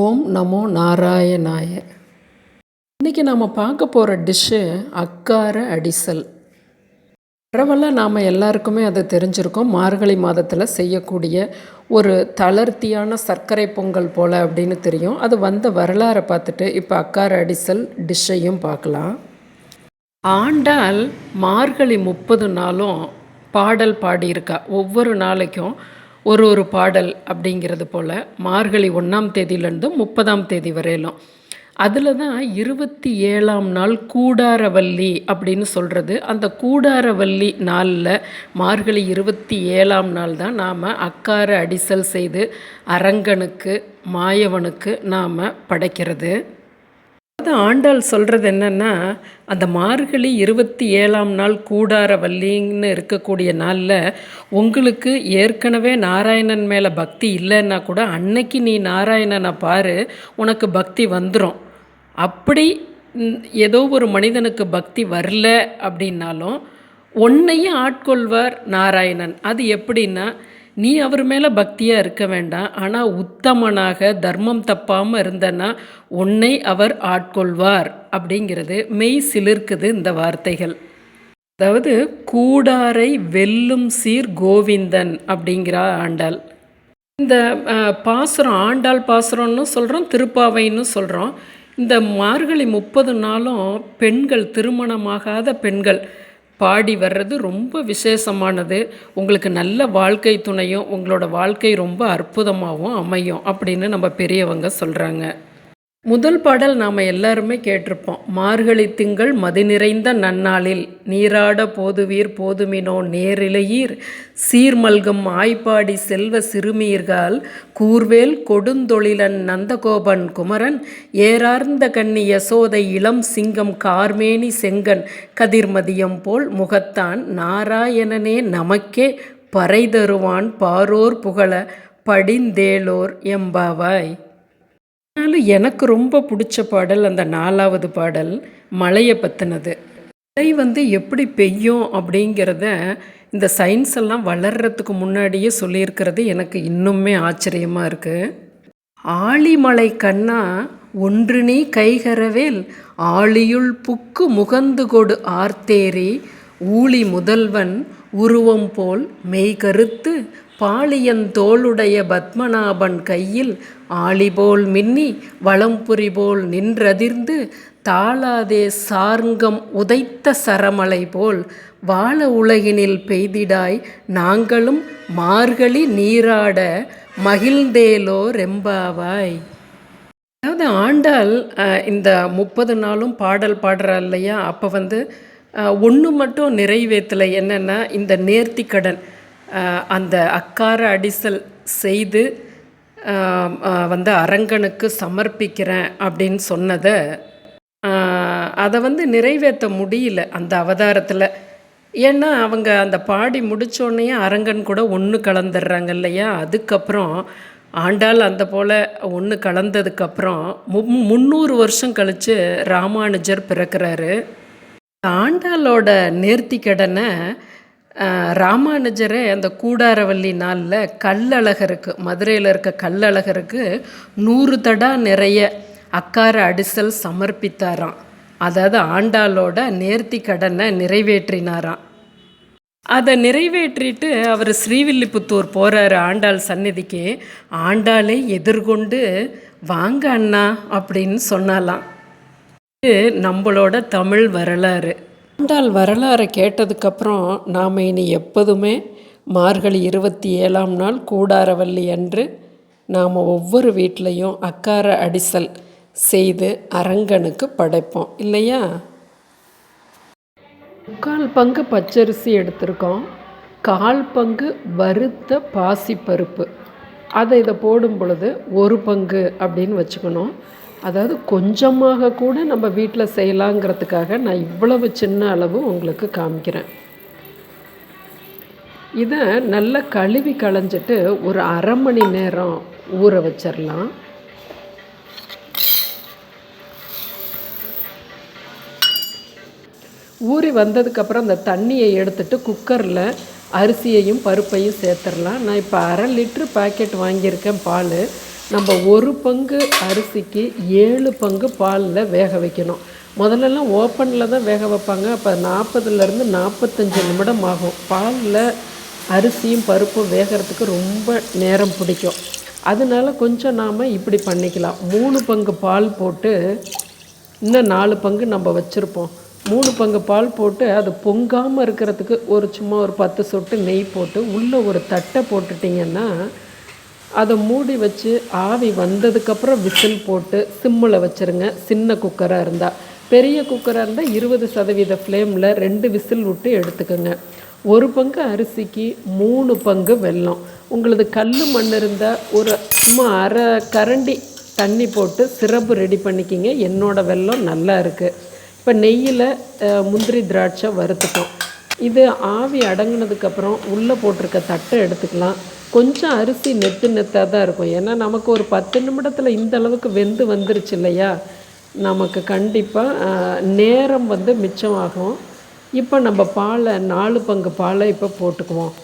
ஓம் நமோ நாராயணாய. இன்றைக்கி நாம் பார்க்க போகிற டிஷ்ஷு அக்கார அடிசல். பரவலாக நாம் எல்லாருக்குமே அது தெரிஞ்சிருக்கோம். மார்கழி மாதத்தில் செய்யக்கூடிய ஒரு தளர்த்தியான சர்க்கரை பொங்கல் போல் அப்படின்னு தெரியும். அது வந்த வரலாறை பார்த்துட்டு இப்போ அக்கார அடிசல் டிஷ்ஷையும் பார்க்கலாம். ஆண்டால் மார்கழி முப்பது நாளும் பாடல் பாடியிருக்கா. ஒவ்வொரு நாளைக்கும் ஒரு ஒரு பாடல் அப்படிங்கிறது போல் மார்கழி ஒன்றாம் தேதியிலேருந்து முப்பதாம் தேதி வரையிலும். அதில் தான் இருபத்தி ஏழாம் நாள் கூடாரவல்லி அப்படின்னு சொல்கிறது அந்த கூடாரவல்லி நாளில் மார்கழி இருபத்தி ஏழாம் நாள் தான் நாம் அக்கார அடிசல் செய்து அரங்கனுக்கு மாயவனுக்கு நாம் படைக்கிறது. ஆண்டாள் சொல்கிறது என்னென்னா அந்த மார்கழி இருபத்தி ஏழாம் நாள் கூடார வள்ளின்னு இருக்கக்கூடிய நாளில் உங்களுக்கு ஏற்கனவே நாராயணன் மேலே பக்தி இல்லைன்னா கூட அன்னைக்கு நீ நாராயணனை பாரு உனக்கு பக்தி வந்துடும் அப்படி ஏதோ ஒரு மனிதனுக்கு பக்தி வரல அப்படின்னாலும் உன்னையும் ஆட்கொள்வார் நாராயணன். அது எப்படின்னா நீ அவர் மேலே பக்தியாக இருக்க வேண்டாம். ஆனால் உத்தமனாக தர்மம் தப்பாமல் இருந்தனா உன்னை அவர் ஆட்கொள்வார் அப்படிங்கிறது மெய் சிலிர்க்குது இந்த வார்த்தைகள். அதாவது கூடாரை வெல்லும் சீர் கோவிந்தன் அப்படிங்கிறா ஆண்டாள். இந்த பாசுரம் ஆண்டாள் பாசுரம்னு சொல்கிறோம் திருப்பாவைன்னு சொல்கிறோம் இந்த மார்கழி முப்பது நாளும் பெண்கள் திருமணமாகாத பெண்கள் பாடி வர்றது ரொம்ப விசேஷமானது. உங்களுக்கு நல்ல வாழ்க்கை துணையும் உங்களோட வாழ்க்கை ரொம்ப அற்புதமாகவும் அமையும் அப்படின்னு நம்ம பெரியவங்க சொல்கிறாங்க முதல் பாடல் நாம் எல்லாருமே கேட்டிருப்போம். மார்கழி திங்கள் மதி நிறைந்த நன்னாளில் நீராட போதுவீர் போதுமினோ நேரிலையீர் சீர்மல்கும் ஆய்ப்பாடி செல்வ சிறுமீர்கால் கூர்வேல் கொடுந்தொழிலன் நந்தகோபன் குமரன் ஏறார்ந்த கண்ணி யசோதை இளம் சிங்கம் கார்மேனி செங்கன் கதிர்மதியம் போல் முகத்தான் நாராயணனே நமக்கே பறை தருவான் பாரோர் புகழ படிந்தேலோர் எம்பாவாய் ஆனாலும் எனக்கு ரொம்ப பிடிச்ச பாடல் அந்த நாலாவது பாடல் மழையை பற்றினது மழை வந்து எப்படி பெய்யும் அப்படிங்கிறத இந்த சயின்ஸ் எல்லாம் வளர்கிறதுக்கு முன்னாடியே சொல்லியிருக்கிறது எனக்கு இன்னுமே ஆச்சரியமாக இருக்குது ஆழிமலை கண்ணா ஒன்று நீ கைகரவேல் ஆழியுள் புக்கு முகந்து கொடு ஆர்த்தேரி ஊழி முதல்வன் உருவம் போல் மெய்கருத்து பாளியந்தோளுடைய பத்மநாபன் கையில் ஆளிபோல் மின்னி வளம்புரி போல் நின்றதிர்ந்து தாளாதே சார்ங்கம் உதைத்த சரமலை போல் வாழ உலகினில் பெய்திடாய் நாங்களும் மார்கழி நீராட மகிழ்ந்தேலோ ரெம்பாவாய். அதாவது ஆண்டாள் இந்த முப்பது நாளும் பாடல் பாடுறா இல்லையா? அப்போ வந்து ஒன்று மட்டும் நிறைவேற்றலை என்னென்னா இந்த நேர்த்திக்கடன். அந்த அக்கார அடிசல் செய்து வந்து அரங்கனுக்கு சமர்ப்பிக்கிறேன் அப்படின்னு சொன்னதை அதை வந்து நிறைவேற்ற முடியல அந்த அவதாரத்தில். ஏன்னா அவங்க அந்த பாடி முடித்தோடனே அரங்கன் கூட ஒன்று கலந்துடுறாங்க இல்லையா? அதுக்கப்புறம் ஆண்டாள் அந்த போல் ஒன்று கலந்ததுக்கப்புறம் மு முந்நூறு வருஷம் கழித்து ராமானுஜர் பிறக்கிறாரு. ஆண்டாளோட நேர்த்தி கடனை ராமானுஜரை அந்த கூடாரவல்லி நாளில் கல்லழகருக்கு மதுரையில் இருக்க கல்லழகருக்கு நூறு தடா நிறைய அக்கார அடிசல் சமர்ப்பித்தாராம். அதாவது ஆண்டாளோட நேர்த்தி கடனை நிறைவேற்றினாராம். அதை நிறைவேற்றிட்டு அவர் ஸ்ரீவில்லிபுத்தூர் போகிறாரு ஆண்டாள் சந்நிதிக்கு. ஆண்டாளை எதிர்கொண்டு வாங்க அண்ணா அப்படின்னு சொன்னாலாம். இது நம்மளோட தமிழ் வரலாறு. ஆண்டாள் வரலாறை கேட்டதுக்கப்புறம் நாம் இனி எப்போதுமே மார்கழி இருபத்தி ஏழாம் நாள் கூடாரவல்லி அன்று நாம் ஒவ்வொரு வீட்லேயும் அக்கார அடிசல் செய்து அரங்கனுக்கு படைப்போம். இல்லையா? முக்கால் பங்கு பச்சரிசி எடுத்திருக்கோம். கால் பங்கு வறுத்த பாசிப்பருப்பு. அதை இதை போடும் பொழுது ஒரு பங்கு அப்படின்னு வச்சுக்கணும். அதாவது கொஞ்சமாக கூட நம்ம வீட்டில் செய்யலாங்கிறதுக்காக நான் இவ்வளவு சின்ன அளவு உங்களுக்கு காமிக்கிறேன். இதை நல்லா கழுவி களைஞ்சிட்டு ஒரு அரை மணி நேரம் ஊற வச்சிடலாம் ஊறி வந்ததுக்கப்புறம் அந்த தண்ணியை எடுத்துட்டு குக்கரில் அரிசியையும் பருப்பையும் சேர்த்துடலாம் நான் இப்போ அரை லிட்ரு பாக்கெட் வாங்கியிருக்கேன் பால். நம்ம ஒரு பங்கு அரிசிக்கு ஏழு பங்கு பாலில் வேக வைக்கணும். முதல்லலாம் ஓப்பனில் தான் வேக வைப்பாங்க. அப்போ நாற்பதுலேருந்து நாற்பத்தஞ்சு நிமிடம் ஆகும். பாலில் அரிசியும் பருப்பும் வேகிறதுக்கு ரொம்ப நேரம் பிடிக்கும். அதனால கொஞ்சம் நாம் இப்படி பண்ணிக்கலாம். மூணு பங்கு பால் போட்டு இன்னும் நாலு பங்கு நம்ம வச்சுருப்போம். மூணு பங்கு பால் போட்டு அது பொங்காமல் இருக்கிறதுக்கு ஒரு சும்மா ஒரு பத்து சொட்டு நெய் போட்டு உள்ளே ஒரு தட்டை போட்டுட்டிங்கன்னா அதை மூடி வச்சு ஆவி வந்ததுக்கப்புறம் விசில் போட்டு சிம்மில் வச்சுருங்க. சின்ன குக்கராக இருந்தால் பெரிய குக்கராக இருந்தால் இருபது சதவீத ஃப்ளேமில் ரெண்டு விசில் விட்டு எடுத்துக்கோங்க. ஒரு பங்கு அரிசிக்கு மூணு பங்கு வெல்லம். உங்களது கல் மண் இருந்தால் ஒரு சும்மா அரை கரண்டி தண்ணி போட்டு சிறப்பு ரெடி பண்ணிக்கிங்க. என்னோடய வெல்லம் நல்லா இருக்குது இப்போ நெய்யில் முந்திரி திராட்சை வறுத்துட்டோம். இது ஆவி அடங்கினதுக்கப்புறம் உள்ளே போட்டிருக்க தட்டை எடுத்துக்கலாம். கொஞ்சம் அரிசி நெத்து நெத்தாக தான் இருக்கும். ஏன்னா நமக்கு ஒரு பத்து நிமிடத்தில் இந்த அளவுக்கு வெந்து வந்துருச்சு இல்லையா? நமக்கு கண்டிப்பாக நேரம் வந்து மிச்சமாகும். இப்போ நம்ம பாலை நாலு பங்கு பாலை இப்போ போட்டுக்குவோம்.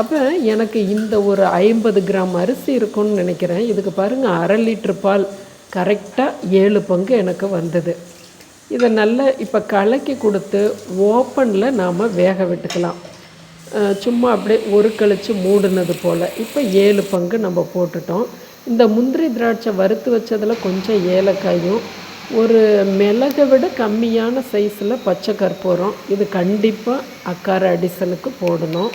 அப்போ எனக்கு இந்த ஒரு ஐம்பது கிராம் அரிசி இருக்கும்னு நினைக்கிறேன். இதுக்கு பாருங்கள் அரை லிட்ரு பால் கரெக்டாக ஏழு பங்கு எனக்கு வந்தது. இதை நல்லா இப்போ கலக்கி கொடுத்து ஓப்பனில் நாம் வேக விட்டுக்கலாம். சும்மா அப்படியே ஒரு கழிச்சு மூடினது போல். இப்போ ஏழு பங்கு நம்ம போட்டுட்டோம். இந்த முந்திரி திராட்சை வறுத்து வச்சதில் கொஞ்சம் ஏலக்காயும் ஒரு மிளகை விட கம்மியான சைஸில் பச்சை கற்பூரம். இது கண்டிப்பாக அக்கார அடிசலுக்கு போடணும்.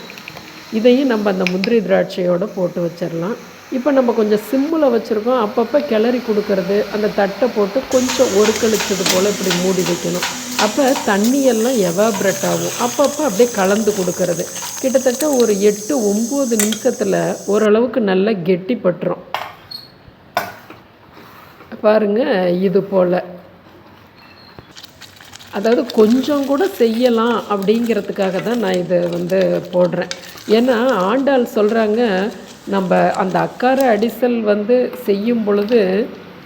இதையும் நம்ம அந்த முந்திரி திராட்சையோடு போட்டு வச்சிடலாம் இப்போ நம்ம கொஞ்சம் சிம்மில் வச்சுருக்கோம். அப்பப்போ கிளறி கொடுக்கறது அந்த தட்டை போட்டு கொஞ்சம் ஒரு கழிச்சது போல் இப்படி மூடி வைக்கணும். அப்போ தண்ணியெல்லாம் எவாப்ரேட் ஆகும். அப்பப்போ அப்படியே கலந்து கொடுக்கறது. கிட்டத்தட்ட ஒரு எட்டு ஒம்பது நிமிஷத்தில் ஓரளவுக்கு நல்லா கெட்டிப்பட்டுரும் பாருங்கள் இது போல். அதாவது கொஞ்சம் கூட செய்யலாம் அப்படிங்கிறதுக்காக தான் நான் இதை வந்து போடுறேன். ஏன்னா ஆண்டாள் சொல்கிறாங்க நம்ம அந்த அக்கார அடிசல் வந்து செய்யும் பொழுது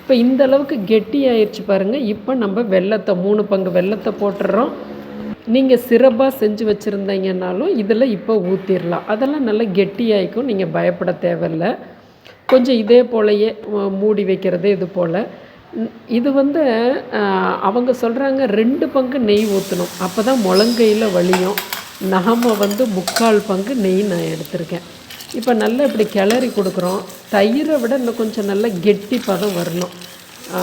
இப்போ இந்த அளவுக்கு கெட்டி ஆயிடுச்சு பாருங்கள் இப்போ நம்ம வெள்ளத்தை மூணு பங்கு வெள்ளத்தை போட்டுடுறோம் நீங்கள் சிறப்பாக செஞ்சு வச்சுருந்தீங்கன்னாலும் இதில் இப்போ ஊற்றிடலாம் அதெல்லாம் நல்லா கெட்டியாயிக்கும் நீங்கள் பயப்பட தேவையில்லை. கொஞ்சம் இதே போலயே மூடி வைக்கிறது இது போல். இது வந்து அவங்க சொல்கிறாங்க ரெண்டு பங்கு நெய் ஊற்றணும் அப்போ தான் முழங்கையில் வலியும். நாம் வந்து முக்கால் பங்கு நெய் நான் எடுத்திருக்கேன். இப்போ நல்லா இப்படி கிளறி கொடுக்குறோம். தயிரை விட இன்னும் கொஞ்சம் நல்லா கெட்டி பதம் வரணும்.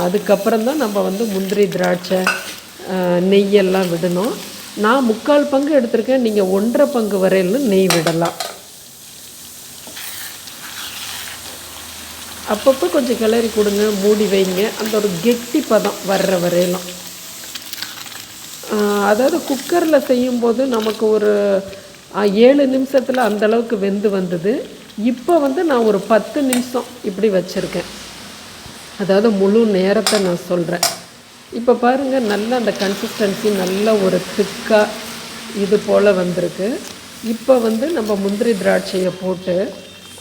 அதுக்கப்புறம் தான் நம்ம வந்து முந்திரி திராட்சை நெய்யெல்லாம் விடணும். நான் முக்கால் பங்கு எடுத்திருக்கேன். நீங்கள் ஒன்றரை பங்கு வரையிலும் நெய் விடலாம். அப்பப்போ கொஞ்சம் கிளறி கொடுங்க மூடி வைங்க. அந்த ஒரு கெட்டி பதம் வர்ற வரையிலும். அதாவது குக்கரில் செய்யும்போது நமக்கு ஒரு ஏழு நிமிஷத்தில் அந்தளவுக்கு வெந்து வந்தது. இப்போ வந்து நான் ஒரு பத்து நிமிஷம் இப்படி வச்சுருக்கேன். அதாவது முழு நேரத்தை நான் சொல்கிறேன் இப்போ பாருங்கள் நல்ல அந்த கன்சிஸ்டன்சி நல்ல ஒரு திக்காக இது போல் வந்திருக்கு. இப்போ வந்து நம்ம முந்திரி திராட்சையை போட்டு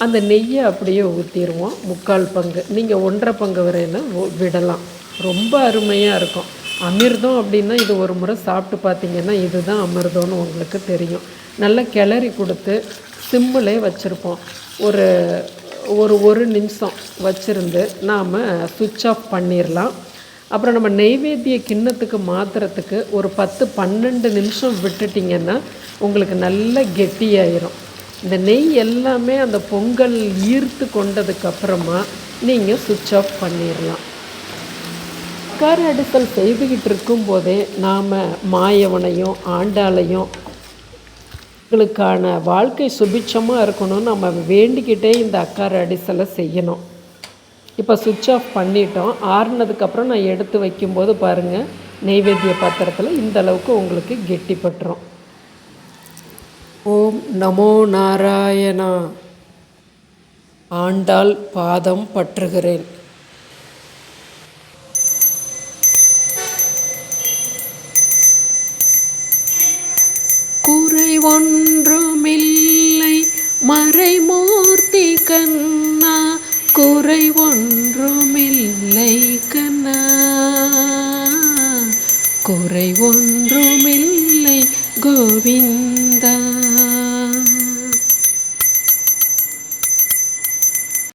அந்த நெய்யை அப்படியே ஊற்றிடுவோம் முக்கால் பங்கு. நீங்கள் ஒன்றரை பங்கு வரையிலும் விடலாம். ரொம்ப அருமையாக இருக்கும். அமிர்தம் அப்படின்னா இது ஒரு முறை சாப்பிட்டு பார்த்தீங்கன்னா இதுதான் அமிர்தம்னு உங்களுக்கு தெரியும். நல்லா கிளறி கொடுத்து சிம்மிலே வச்சுருப்போம். ஒரு ஒரு ஒரு நிமிஷம் வச்சுருந்து நாம் சுவிட்ச் ஆஃப் பண்ணிடலாம் அப்புறம் நம்ம நெய்வேத்திய கிண்ணத்துக்கு மாற்றுறதுக்கு ஒரு பத்து பன்னெண்டு நிமிஷம் விட்டுட்டிங்கன்னா உங்களுக்கு நல்ல கெட்டியாயிரும். இந்த நெய் எல்லாமே அந்த பொங்கல் ஈர்த்து கொண்டதுக்கப்புறமா நீங்கள் சுவிட்ச் ஆஃப் பண்ணிடலாம் கார அடுக்கல் செய்துக்கிட்டு இருக்கும்போதே நாம் மாயவனையும் ஆண்டாளையும் எங்களுக்கான வாழ்க்கை சுபிட்சமாக இருக்கணும்னு நம்ம வேண்டிக்கிட்டே இந்த அக்கார அடிசலை செய்யணும். இப்போ சுவிட்ச் ஆஃப் பண்ணிட்டோம். ஆறுனதுக்கப்புறம் நான் எடுத்து வைக்கும்போது பாருங்கள் நெய்வேத்திய பாத்திரத்தில் இந்த அளவுக்கு உங்களுக்கு கெட்டிப்பட்டுரும் ஓம் நமோ நாராயணா. ஆண்டாள் பாதம் பற்றுகிறேன். மறை